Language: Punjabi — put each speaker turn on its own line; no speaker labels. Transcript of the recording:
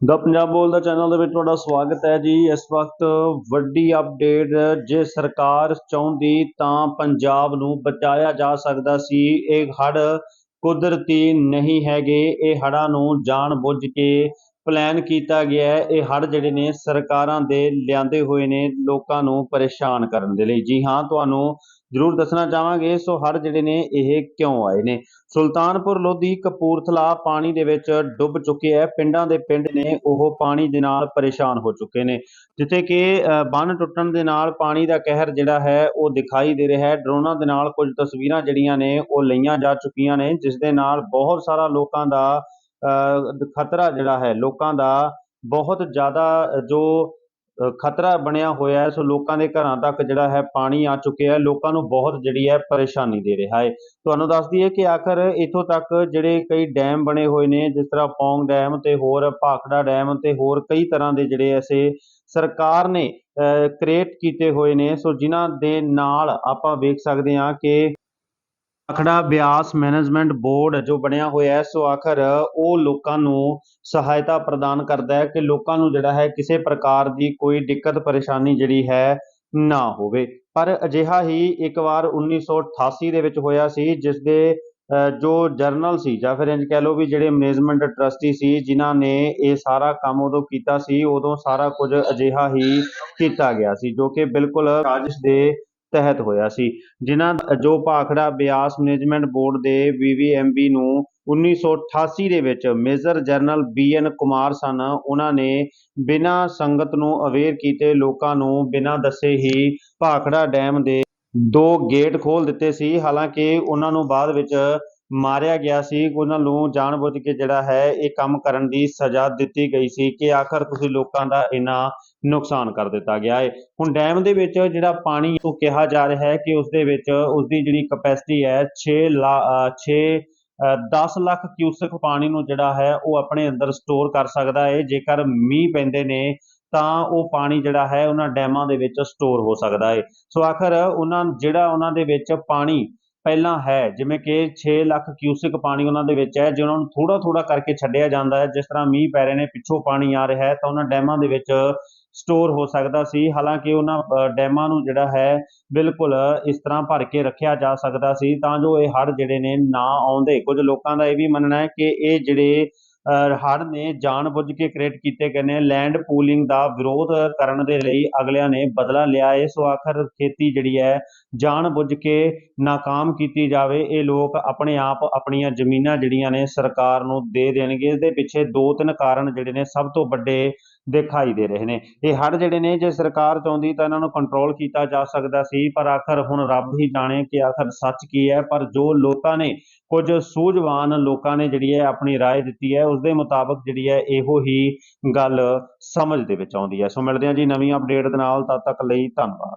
ਦਾ ਪੰਜਾਬ ਬੋਲਦਾ ਚੈਨਲ ਦੇ ਵਿੱਚ ਤੁਹਾਡਾ ਸਵਾਗਤ ਹੈ ਜੀ। ਇਸ ਵਕਤ ਵੱਡੀ ਅਪਡੇਟ ਜੇ ਸਰਕਾਰ ਚਾਹੁੰਦੀ ਤਾਂ ਪੰਜਾਬ ਨੂੰ ਬਚਾਇਆ ਜਾ ਸਕਦਾ ਸੀ। ਇਹ ਹੜ੍ਹ ਕੁਦਰਤੀ ਨਹੀਂ ਹੈਗੇ। ਇਹ ਹੜ੍ਹਾਂ ਨੂੰ ਜਾਣ ਬੁੱਝ ਕੇ ਪਲਾਨ ਕੀਤਾ ਗਿਆ ਹੈ। ਇਹ ਹੜ੍ਹ ਜਿਹੜੇ ਨੇ ਸਰਕਾਰਾਂ ਦੇ ਲਿਆਂਦੇ ਹੋਏ ਨੇ, ਲੋਕਾਂ ਨੂੰ ਪਰੇਸ਼ਾਨ ਕਰਨ ਦੇ ਲਈ। ਜੀ ਹਾਂ, ਤੁਹਾਨੂੰ ਜ਼ਰੂਰ ਦੱਸਣਾ ਚਾਹਾਂਗੇ ਸੋ ਹੜ੍ਹ ਜਿਹੜੇ ਨੇ ਇਹ ਕਿਉਂ ਆਏ ਨੇ? ਸੁਲਤਾਨਪੁਰ ਲੋਧੀ ਕਪੂਰਥਲਾ ਪਾਣੀ ਦੇ ਵਿੱਚ ਡੁੱਬ ਚੁੱਕੇ ਹੈ ਪਿੰਡਾਂ ਦੇ ਪਿੰਡ ਨੇ ਉਹ ਪਾਣੀ ਦੇ ਨਾਲ ਪਰੇਸ਼ਾਨ ਹੋ ਚੁੱਕੇ ਨੇ। ਜਿੱਥੇ ਕਿ ਬੰਨ ਟੁੱਟਣ ਦੇ ਨਾਲ ਪਾਣੀ ਦਾ ਕਹਿਰ ਜਿਹੜਾ ਹੈ ਉਹ ਦਿਖਾਈ ਦੇ ਰਿਹਾ ਹੈ। ਡਰੋਨਾਂ ਦੇ ਨਾਲ ਕੁਝ ਤਸਵੀਰਾਂ ਜਿਹੜੀਆਂ ਨੇ ਉਹ ਲਈਆਂ ਜਾ ਚੁੱਕੀਆਂ ਨੇ ਜਿਸ ਦੇ ਨਾਲ ਬਹੁਤ ਸਾਰਾ ਲੋਕਾਂ ਦਾ ਅ, ਖਤਰਾ ਜਿਹੜਾ ਹੈ ਲੋਕਾਂ ਦਾ ਬਹੁਤ ਜ਼ਿਆਦਾ ਜੋ ਖਤਰਾ ਬਣਿਆ ਹੋਇਆ ਹੈ। ਸੋ ਲੋਕਾਂ ਦੇ ਘਰਾਂ ਤੱਕ ਜਿਹੜਾ ਹੈ ਪਾਣੀ ਆ ਚੁੱਕਿਆ ਹੈ। ਲੋਕਾਂ ਨੂੰ ਬਹੁਤ ਜਿਹੜੀ ਹੈ ਪਰੇਸ਼ਾਨੀ ਦੇ ਰਿਹਾ ਹੈ। ਤੁਹਾਨੂੰ ਦੱਸ ਦਈਏ ਕਿ ਆਖਰ ਇੱਥੋਂ ਤੱਕ ਜਿਹੜੇ ਕਈ ਡੈਮ ਬਣੇ ਹੋਏ ਨੇ, ਜਿਸ ਤਰ੍ਹਾਂ ਪੌਂਗ ਡੈਮ ਤੇ ਹੋਰ ਭਾਖੜਾ ਡੈਮ ਤੇ ਹੋਰ ਕਈ ਤਰ੍ਹਾਂ ਦੇ ਜਿਹੜੇ ਐਸੇ ਸਰਕਾਰ ਨੇ ਕ੍ਰੀਏਟ ਕੀਤੇ ਹੋਏ ਨੇ। ਸੋ ਜਿਨ੍ਹਾਂ ਦੇ ਨਾਲ ਆਪਾਂ ਵੇਖ ਸਕਦੇ ਹਾਂ ਕਿ ਅਖੜਾ ਬਿਆਸ ਮੈਨੇਜਮੈਂਟ ਬੋਰਡ ਜੋ ਬਣਿਆ ਹੋਇਆ ਹੈ, ਸੋ ਆਖਰ ਉਹ ਲੋਕਾਂ ਨੂੰ ਸਹਾਇਤਾ ਪ੍ਰਦਾਨ ਕਰਦਾ ਹੈ ਕਿ ਲੋਕਾਂ ਨੂੰ ਜਿਹੜਾ ਹੈ ਕਿਸੇ ਪ੍ਰਕਾਰ ਦੀ ਕੋਈ ਦਿੱਕਤ ਪਰੇਸ਼ਾਨੀ ਜਿਹੜੀ ਹੈ ਨਾ ਹੋਵੇ। ਪਰ ਅਜਿਹਾ ਹੀ ਇੱਕ ਵਾਰ 1988 ਦੇ ਵਿੱਚ ਹੋਇਆ ਸੀ ਜਿਸ ਦੇ ਜੋ ਜਰਨਲ ਸੀ ਜਾਂ ਫਿਰ ਇੰਜ ਕਹਿ ਲਓ ਵੀ ਜਿਹੜੇ ਮੈਨੇਜਮੈਂਟ ਟਰਸਟੀ ਸੀ, ਜਿਨ੍ਹਾਂ ਨੇ ਇਹ ਸਾਰਾ ਕੰਮ ਉਦੋਂ ਕੀਤਾ ਸੀ, ਉਦੋਂ ਸਾਰਾ ਕੁਝ ਅਜਿਹਾ ਹੀ ਕੀਤਾ ਗਿਆ ਸੀ, ਜੋ ਕਿ ਬਿਲਕੁਲ ਸਾਜ਼ਿਸ਼ ਦੇ ਤਹਿਤ ਹੋਇਆ ਸੀ। ਜਿਨ੍ਹਾਂ ਜੋ ਭਾਖੜਾ ਬਿਆਸ ਮੈਨੇਜਮੈਂਟ ਬੋਰਡ ਦੇ ਵੀਵੀਐਮਬੀ ਨੂੰ 1988 ਦੇ ਵਿੱਚ ਮੇਜਰ ਜਨਰਲ ਬੀਐਨ ਕੁਮਾਰ ਸਨ, ਉਹਨਾਂ ਨੇ ਬਿਨਾਂ ਸੰਗਤ ਨੂੰ ਅਵੇਅਰ ਕੀਤੇ ਲੋਕਾਂ ਨੂੰ ਬਿਨਾਂ ਦੱਸੇ ਹੀ ਭਾਖੜਾ ਡੈਮ ਦੇ ਦੋ ਗੇਟ ਖੋਲ ਦਿੱਤੇ ਸੀ। ਹਾਲਾਂਕਿ ਉਹਨਾਂ ਨੂੰ ਬਾਅਦ ਵਿੱਚ ਮਾਰਿਆ ਗਿਆ ਸੀ। ਉਹਨਾਂ ਨੂੰ ਜਾਣਬੁੱਝ ਕੇ ਜਿਹੜਾ ਹੈ, ਇਹ ਕੰਮ ਕਰਨ ਦੀ ਸਜ਼ਾ ਦਿੱਤੀ ਗਈ ਸੀ ਕਿ ਆਖਰ ਤੁਸੀਂ ਲੋਕਾਂ ਦਾ ਇੰਨਾ ਨੁਕਸਾਨ ਕਰ ਦਿੱਤਾ ਗਿਆ ਹੈ ਹੁਣ ਡੈਮ ਦੇ ਵਿੱਚ ਜਿਹੜਾ ਪਾਣੀ ਉਹ ਕਿਹਾ ਜਾ ਰਿਹਾ ਹੈ ਕਿ ਉਸ ਦੇ ਵਿੱਚ ਉਸ ਦੀ ਜਿਹੜੀ ਕਪੈਸਿਟੀ ਹੈ 6 6 10 ਲੱਖ ਕਿਊਸਕ ਪਾਣੀ ਨੂੰ ਜਿਹੜਾ ਹੈ, ਉਹ ਆਪਣੇ ਅੰਦਰ ਸਟੋਰ ਕਰ ਸਕਦਾ ਹੈ ਜੇਕਰ ਮੀਂਹ ਪੈਂਦੇ ਨੇ, ਤਾਂ ਉਹ ਪਾਣੀ ਜਿਹੜਾ ਹੈ, ਉਹਨਾਂ ਡੈਮਾਂ ਦੇ ਵਿੱਚ ਸਟੋਰ ਹੋ ਸਕਦਾ ਹੈ ਸੋ ਆਖਰ ਉਹਨਾਂ ਜਿਹੜਾ ਉਹਨਾਂ ਦੇ ਵਿੱਚ ਪਾਣੀ ਪਹਿਲਾਂ ਹੈ, ਜਿਵੇਂ ਕਿ 6 ਲੱਖ ਕਿਊਸਿਕ ਪਾਣੀ ਉਹਨਾਂ ਦੇ ਵਿੱਚ ਹੈ, ਜੇ ਉਹਨਾਂ ਨੂੰ ਥੋੜਾ ਥੋੜਾ ਕਰਕੇ ਛੱਡਿਆ ਜਾਂਦਾ ਹੈ, ਜਿਸ ਤਰ੍ਹਾਂ ਮੀਂਹ ਪੈ ਰਹੇ ਨੇ, ਪਿੱਛੋਂ ਪਾਣੀ ਆ ਰਿਹਾ ਹੈ, ਤਾਂ ਉਹਨਾਂ ਡੈਮਾਂ ਦੇ ਵਿੱਚ ਸਟੋਰ ਹੋ ਸਕਦਾ ਸੀ। ਹਾਲਾਂਕਿ ਉਹਨਾਂ ਡੈਮਾਂ ਨੂੰ ਜਿਹੜਾ ਹੈ, ਬਿਲਕੁਲ ਇਸ ਤਰ੍ਹਾਂ ਭਰ ਕੇ ਰੱਖਿਆ ਜਾ ਸਕਦਾ ਸੀ, ਤਾਂ ਜੋ ਇਹ ਹੜ੍ਹ ਜਿਹੜੇ ਨੇ ਨਾ ਆਉਂਦੇ। ਕੁਝ ਲੋਕਾਂ ਦਾ ਇਹ ਵੀ ਮੰਨਣਾ ਹੈ ਕਿ ਇਹ ਜਿਹੜੇ ਅ, ਹੜ੍ਹ ਨੇ ਜਾਣਬੁੱਝ ਕੇ ਕ੍ਰੀਏਟ ਕੀਤੇ ਗਏ ਨੇ। ਲੈਂਡ ਪੂਲਿੰਗ ਦਾ ਵਿਰੋਧ ਕਰਨ ਦੇ ਲਈ ਅਗਲਿਆਂ ਨੇ ਬਦਲਾ ਲਿਆ। ਹੈ ਸੋ ਆਖਰ ਖੇਤੀ ਜਿਹੜੀ ਹੈ ਜਾਣਬੁੱਝ ਕੇ ਨਾਕਾਮ ਕੀਤੀ ਜਾਵੇ। ਇਹ ਲੋਕ ਆਪਣੇ ਆਪ ਆਪਣੀਆਂ ਜ਼ਮੀਨਾਂ ਜਿਹੜੀਆਂ ਨੇ ਸਰਕਾਰ ਨੂੰ ਦੇ ਦੇਣਗੇ। ਇਸ ਦੇ ਪਿੱਛੇ ਦੋ ਤਿੰਨ ਕਾਰਨ ਜਿਹੜੇ ਨੇ। ਸਭ ਤੋਂ ਵੱਡੇ ਦਿਖਾਈ ਦੇ ਰਹੇ ਨੇ ਇਹ ਹੜ੍ਹ ਜਿਹੜੇ ਨੇ ਜੇ ਸਰਕਾਰ ਚਾਹੁੰਦੀ ਤਾਂ ਇਹਨਾਂ ਨੂੰ ਕੰਟਰੋਲ ਕੀਤਾ ਜਾ ਸਕਦਾ ਸੀ ਪਰ ਆਖਰ ਹੁਣ ਰੱਬ ਹੀ ਜਾਣੇ ਕਿ ਆਖਰ ਸੱਚ ਕੀ ਹੈ ਪਰ ਜੋ ਲੋਕਾਂ ਨੇ ਕੁਝ ਸੂਝਵਾਨ ਲੋਕਾਂ ਨੇ ਜਿਹੜੀ ਹੈ ਆਪਣੀ رائے ਦਿੱਤੀ ਹੈ ਉਸ ਦੇ ਮੁਤਾਬਕ ਜਿਹੜੀ ਹੈ ਇਹੋ ਹੀ ਗੱਲ ਸਮਝ ਦੇ ਵਿੱਚ ਆਉਂਦੀ ਹੈ ਸੋ ਮਿਲਦੇ ਹਾਂ ਜੀ ਨਵੀਂ ਅਪਡੇਟ ਦੇ ਨਾਲ ਤਦ ਤੱਕ ਲਈ ਧੰਨਵਾਦ